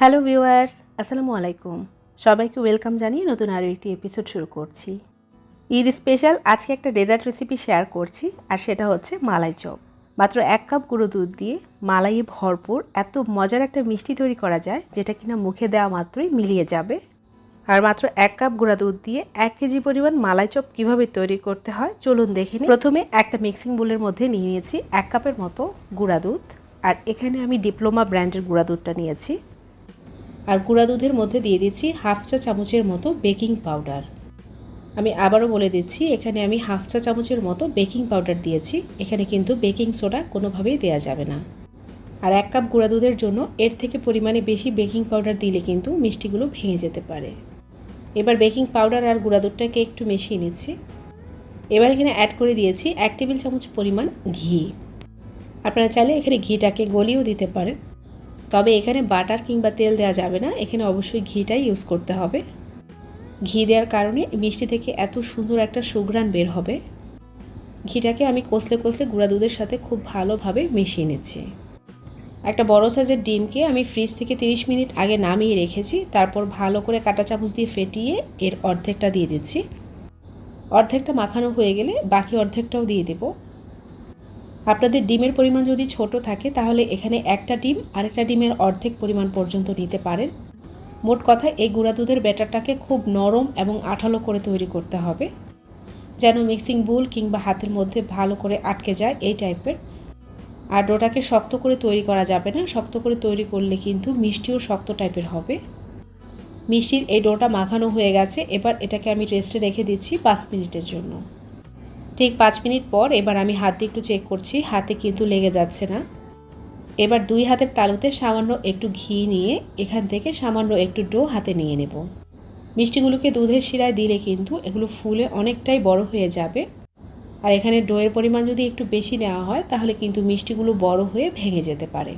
Hello viewers, আসসালামু আলাইকুম। সবাইকে ওয়েলকাম জানিয়ে নতুন আরও একটি এপিসোড শুরু করছি। ঈদ স্পেশাল আজকে একটা ডেজার্ট রেসিপি শেয়ার করছি, আর সেটা হচ্ছে মালাই চপ। মাত্র এক কাপ গুঁড়ো দুধ দিয়ে মালাইয়ে ভরপুর, এত মজার একটা মিষ্টি তৈরি করা যায়, যেটা কিনা মুখে দেওয়া মাত্রই মিলিয়ে যাবে। আর মাত্র এক কাপ গুঁড়া দুধ দিয়ে এক কেজি পরিমাণ মালাই চপ কীভাবে তৈরি করতে হয়, চলুন দেখে নিই। প্রথমে একটা মিক্সিং বোলের মধ্যে নিয়ে নিয়েছি এক কাপের মতো গুঁড়া দুধ। আর এখানে আমি ডিপ্লোমা ব্র্যান্ডের গুঁড়া দুধটা নিয়েছি। আর গুঁড়া দুধের মধ্যে দিয়ে দিচ্ছি হাফ চা চামচের মতো বেকিং পাউডার। আমি আবারও বলে দিচ্ছি, এখানে আমি হাফ চা চামচের মতো বেকিং পাউডার দিয়েছি। এখানে কিন্তু বেকিং সোডা কোনোভাবেই দেওয়া যাবে না। আর এক কাপ গুঁড়া দুধের জন্য এর থেকে পরিমাণে বেশি বেকিং পাউডার দিলে কিন্তু মিষ্টিগুলো ভেঙে যেতে পারে। এবার বেকিং পাউডার আর গুঁড়া দুধটাকে একটু মিশিয়ে নিচ্ছি। এবার এখানে অ্যাড করে দিয়েছি এক টেবিল চামচ পরিমাণ ঘি। আপনারা চাইলে এখানে ঘিটাকে গলিয়েও দিতে পারেন। তবে এখানে বাটার কিংবা তেল দেওয়া যাবে না। এখানে অবশ্যই ঘিটাই ইউজ করতে হবে। ঘি দেওয়ার কারণে মিষ্টি থেকে এত সুন্দর একটা সুঘ্রাণ বের হবে। ঘিটাকে আমি কষলে কষলে গুঁড়া দুধের সাথে খুব ভালোভাবে মিশিয়ে নিচ্ছি। একটা বড় সাইজের ডিমকে আমি ফ্রিজ থেকে 30 মিনিট আগে নামিয়ে রেখেছি। তারপর ভালো করে কাঁটা চামচ দিয়ে ফেটিয়ে এর অর্ধেকটা দিয়ে দিচ্ছি। অর্ধেকটা মাখানো হয়ে গেলে বাকি অর্ধেকটাও দিয়ে দেবো। আপনাদের ডিমের পরিমাণ যদি ছোট থাকে, তাহলে এখানে একটা ডিম, আরেকটা ডিমের অর্ধেক পরিমাণ পর্যন্ত নিতে পারেন। মোট কথা, এই গুঁড়া দুধের ব্যাটারটাকে খুব নরম এবং আঠালো করে তৈরি করতে হবে, যেন মিক্সিং বুল কিংবা হাতের মধ্যে ভালো করে আটকে যায় এই টাইপের। আর ডোটাকে শক্ত করে তৈরি করা যাবে না, শক্ত করে তৈরি করলে কিন্তু মিষ্টিও শক্ত টাইপের হবে। মিষ্টির এই ডোটা মাখানো হয়ে গেছে, এবার এটাকে আমি রেস্টে রেখে দিচ্ছি পাঁচ মিনিটের জন্য। ঠিক পাঁচ মিনিট পর এবার আমি হাত দিয়ে একটু চেক করছি, হাতে কিন্তু লেগে যাচ্ছে না। এবার দুই হাতের তালুতে সামান্য একটু ঘি নিয়ে এখান থেকে সামান্য একটু ডো হাতে নিয়ে নেব। মিষ্টিগুলোকে দুধের শিরায় দিলে কিন্তু এগুলো ফুলে অনেকটাই বড় হয়ে যাবে। আর এখানে ডোয়ের পরিমাণ যদি একটু বেশি নেওয়া হয়, তাহলে কিন্তু মিষ্টিগুলো বড় হয়ে ভেঙে যেতে পারে।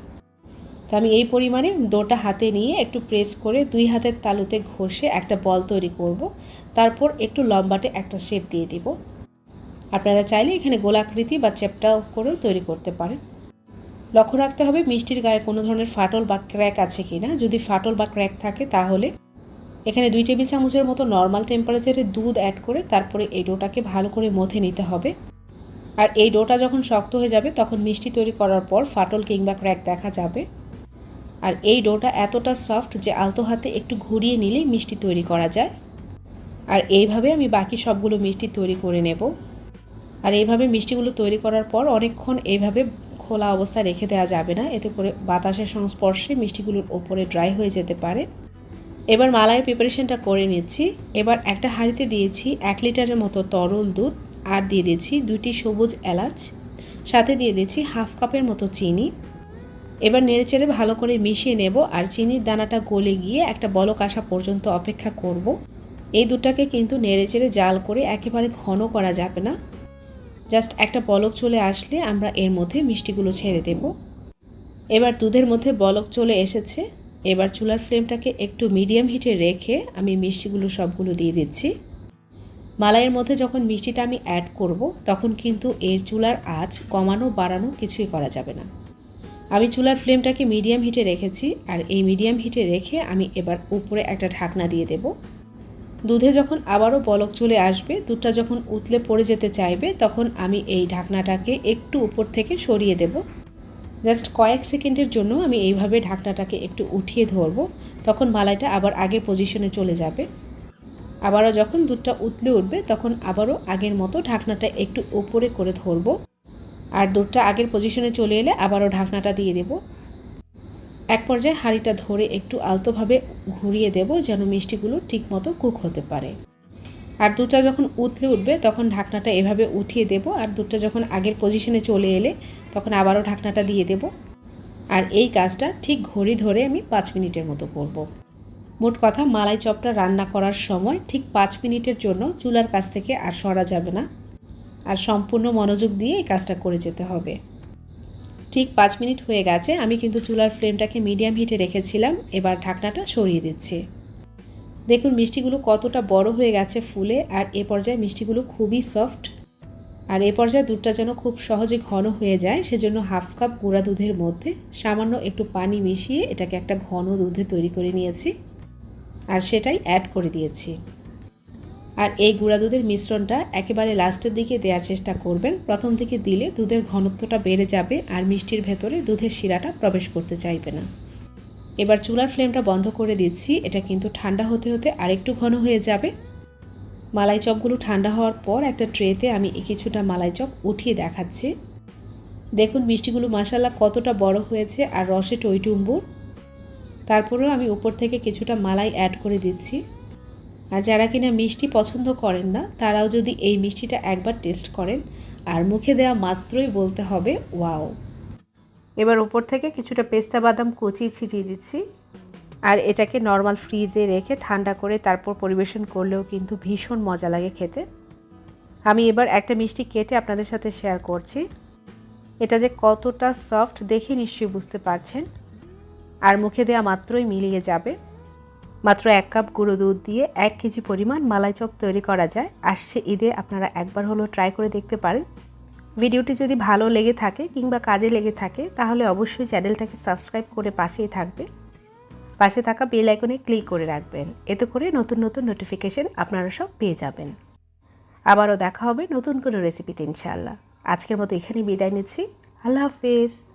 তো আমি এই পরিমাণে ডোটা হাতে নিয়ে একটু প্রেস করে দুই হাতের তালুতে ঘষে একটা বল তৈরি করব। তারপর একটু লম্বাটে একটা শেপ দিয়ে দিব। আপনারা চাইলে এখানে গোলাকৃতি বা চ্যাপটাও করেও তৈরি করতে পারেন। লক্ষ্য রাখতে হবে মিষ্টির গায়ে কোনো ধরনের ফাটল বা ক্র্যাক আছে কি না। যদি ফাটল বা ক্র্যাক থাকে তাহলে এখানে দুই টেবিল চামচের মতো নর্মাল টেম্পারেচারে দুধ অ্যাড করে তারপরে এই ডোটাকে ভালো করে মথে নিতে হবে। আর এই ডোটা যখন শক্ত হয়ে যাবে তখন মিষ্টি তৈরি করার পর ফাটল কিংবা ক্র্যাক দেখা যাবে। আর এই ডোটা এতটা সফট যে আলতো হাতে একটু ঘুরিয়ে নিলেই মিষ্টি তৈরি করা যায়। আর এইভাবে আমি বাকি সবগুলো মিষ্টি তৈরি করে নেব। আর এইভাবে মিষ্টিগুলো তৈরি করার পর অনেকক্ষণ এইভাবে খোলা অবস্থায় রেখে দেওয়া যাবে না। এতে করে বাতাসের সংস্পর্শে মিষ্টিগুলোর ওপরে ড্রাই হয়ে যেতে পারে। এবার মালাইয়ের প্রিপারেশনটা করে নিচ্ছি। এবার একটা হাঁড়িতে দিয়েছি এক লিটারের মতো তরল দুধ আর দিয়ে দিয়েছি দুইটি সবুজ এলাচ। সাথে দিয়ে দিয়েছি হাফ কাপের মতো চিনি। এবার নেড়েচেড়ে ভালো করে মিশিয়ে নেব আর চিনির দানাটা গলে গিয়ে একটা বলক আসা পর্যন্ত অপেক্ষা করব। এই দুধটাকে কিন্তু নেড়েচেড়ে জাল করে একেবারে ঘন করা যাবে না। জাস্ট একটা বলক চলে আসলে আমরা এর মধ্যে মিষ্টিগুলো ছেড়ে দেব। এবার দুধের মধ্যে বলক চলে এসেছে। এবার চুলার ফ্লেমটাকে একটু মিডিয়াম হিটে রেখে আমি মিষ্টিগুলো সবগুলো দিয়ে দিচ্ছি। মালাইয়ের মধ্যে যখন মিষ্টিটা আমি অ্যাড করব, তখন কিন্তু এর চুলার আঁচ কমানো, বাড়ানো কিছুই করা যাবে না। আমি চুলার ফ্লেমটাকে মিডিয়াম হিটে রেখেছি আর এই মিডিয়াম হিটে রেখে আমি এবার উপরে একটা ঢাকনা দিয়ে দেবো। দুধে যখন আবারও বলক চলে আসবে, দুধটা যখন উতলে পড়ে যেতে চাইবে, তখন আমি এই ঢাকনাটাকে একটু উপর থেকে সরিয়ে দেব। জাস্ট কয়েক সেকেন্ডের জন্য আমি এইভাবে ঢাকনাটাকে একটু উঠিয়ে ধরবো, তখন মালাইটা আবার আগের পজিশনে চলে যাবে। আবারও যখন দুধটা উতলে উঠবে, তখন আবারও আগের মতো ঢাকনাটা একটু উপরে করে ধরবো। আর দুধটা আগের পজিশনে চলে এলে আবারও ঢাকনাটা দিয়ে দেবো। এক পর্যায়ে হাঁড়িটা ধরে একটু আলতোভাবে ঘুরিয়ে দেব যেন মিষ্টিগুলো ঠিকমতো কুক হতে পারে। আর দুধটা যখন উতলে উঠবে, তখন ঢাকনাটা এভাবে উঠিয়ে দেব আর দুধটা যখন আগের পজিশনে চলে এলে, তখন আবারও ঢাকনাটা দিয়ে দেব। আর এই কাজটা ঠিক ঘড়ি ধরে আমি পাঁচ মিনিটের মতো করব। মোট কথা, মালাই চপটা রান্না করার সময় ঠিক পাঁচ মিনিটের জন্য চুলার কাছ থেকে আর সরা যাবে না। আর সম্পূর্ণ মনোযোগ দিয়ে এই কাজটা করে যেতে হবে। ঠিক পাঁচ মিনিট হয়ে গেছে, আমি কিন্তু চুলার ফ্লেমটাকে মিডিয়াম হিটে রেখেছিলাম, এবার ঢাকনাটা সরিয়ে দিচ্ছি। দেখুন মিষ্টিগুলো কতটা বড় হয়ে গেছে ফুলে, আর এ পর্যায়ে মিষ্টিগুলো খুবই সফট। আর এ পর্যায়ে দুধটা যেন খুব সহজে ঘন হয়ে যায়, সেজন্য হাফ কাপ গুঁড়া দুধের মধ্যে সামান্য একটু পানি মিশিয়ে এটাকে একটা ঘন দুধে তৈরি করে নিয়েছি। আর সেটাই অ্যাড করে দিয়েছি। আর এই গুঁড়া দুধের মিশ্রণটা একেবারে লাস্টের দিকে দেওয়ার চেষ্টা করবেন। প্রথম দিকে দিলে দুধের ঘনত্বটা বেড়ে যাবে আর মিষ্টির ভেতরে দুধের শিরাটা প্রবেশ করতে চাইবে না। এবার চুলার ফ্লেমটা বন্ধ করে দিচ্ছি। এটা কিন্তু ঠান্ডা হতে হতে আরেকটু ঘন হয়ে যাবে। মালাই চপগুলো ঠান্ডা হওয়ার পর একটা ট্রেতে আমি কিছুটা মালাই চপ উঠিয়ে দেখাচ্ছি। দেখুন মিষ্টিগুলো মাসাল্লা কতটা বড় হয়েছে আর রসে টইটুম্বুর। তারপরেও আমি উপর থেকে কিছুটা মালাই অ্যাড করে দিচ্ছি। আর যারা কিনা মিষ্টি পছন্দ করেন না, তারাও যদি এই মিষ্টিটা একবার টেস্ট করেন, আর মুখে দেওয়া মাত্রই বলতে হবে, ওয়াও। এবার উপর থেকে কিছুটা পেস্তা বাদাম কুচি ছিটিয়ে দিচ্ছি। আর এটাকে নর্মাল ফ্রিজে রেখে ঠান্ডা করে তারপর পরিবেশন করলেও কিন্তু ভীষণ মজা লাগে খেতে। আমি এবার একটা মিষ্টি কেটে আপনাদের সাথে শেয়ার করছি। এটা যে কতটা সফট দেখে নিশ্চয়ই বুঝতে পারছেন। আর মুখে দেওয়া মাত্রই মিলিয়ে যাবে। মাত্র এক কাপ গুঁড়ো দুধ দিয়ে এক কেজি পরিমাণ মালাই চপ তৈরি করা যায়। আসছে ঈদে আপনারা একবার হলো ট্রাই করে দেখতে পারেন। ভিডিওটি যদি ভালো লেগে থাকে কিংবা কাজে লেগে থাকে, তাহলে অবশ্যই চ্যানেলটাকে সাবস্ক্রাইব করে পাশেই থাকবে। পাশে থাকা বেল আইকনে ক্লিক করে রাখবেন। এতে করে নতুন নতুন নোটিফিকেশন আপনারা সব পেয়ে যাবেন। আবারও দেখা হবে নতুন কোনো রেসিপিতে ইনশাআল্লাহ। আজকের মতো এখানেই বিদায় নিচ্ছি। আল্লাহ হাফেজ।